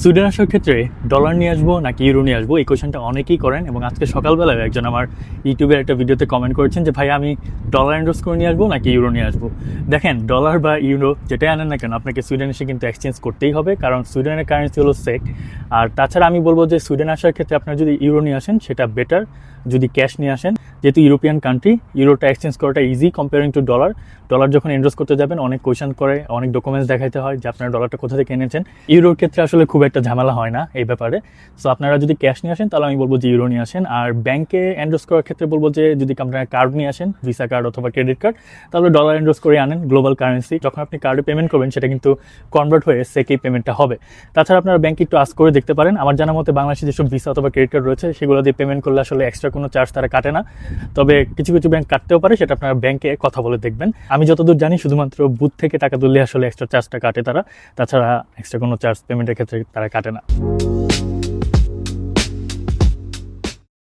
Sweden আসার ক্ষেত্রে dollar নিয়ে আসব নাকি ইউরো নিয়ে আসব, এই কোয়েশনটা অনেকেই করেন এবং আজকে সকালবেলায় একজন আমার ইউটিউবের একটা ভিডিওতে কমেন্ট করেছেন যে, ভাই, আমি ডলার এন্ডোস করে নিয়ে আসব নাকি ইউরো নিয়ে আসব? দেখেন ডলার বা ইউরো যেটাই আনেন না কেন, আপনাকে সুইডেন এসে কিন্তু এক্সচেঞ্জ করতেই হবে, কারণ সুইডেনের কারেন্সি হলো সেক আর তাছাড়া আমি বলব যে সুইডেন আসার ক্ষেত্রে আপনার যদি ইউরো নিয়ে আসেন, সেটা বেটার যদি ক্যাশ নিয়ে আসেন, যেহেতু ইউরোপিয়ান কান্ট্রি ইউরোটা এক্সচেঞ্জ করাটা easy comparing to dollar dollar যখন এন্ডোজ করতে যাবেন, অনেক কোয়েশন করে, অনেক ডকুমেন্টস দেখাইতে হয় যে আপনার ডলারটা কোথা থেকে এনেছেন। ইউরোর ক্ষেত্রে আসলে খুব একটা ঝামেলা হয় না এই ব্যাপারে। সো আপনারা যদি ক্যাশ নিয়ে আসেন, তাহলে আমি বলব যে ইউরো নিয়ে আসেন। আর ব্যাংকে এন্ডোজ করার ক্ষেত্রে বলব যে, যদি আপনারা কার্ড নিয়ে আসেন ভিসা কার্ড অথবা ক্রেডিট কার্ড তাহলে ডলার এন্ডোজ করে আনেন গ্লোবাল কারেন্সি যখন আপনি কার্ডে পেমেন্ট করবেন, সেটা কিন্তু কনভার্ট হয়ে সেকেই পেমেন্টটা হবে। তাছাড়া আপনারা ব্যাংকে একটু আস করে দেখতে পারেন। আমার জানা মতে বাংলাদেশে যেসব ভিসা অথবা ক্রেডিট কার্ড রয়েছে, সেগুলো দিয়ে পেমেন্ট করলে আসলে এক্সট্রা কোনো চার্জ তারা কাটে না। তবে কিছু কিছু ব্যাংক কাটতেও পারে, সেটা আপনারা ব্যাংকে কথা বলে দেখবেন। আমি যতদূর জানি, শুধুমাত্র বুথ থেকে টাকা তুললে আসলে এক্সট্রা চার্জটা কাটে তারা। তাছাড়া এক্সট্রা কোনো চার্জ পেমেন্টের ক্ষেত্রে তারা কাটে না।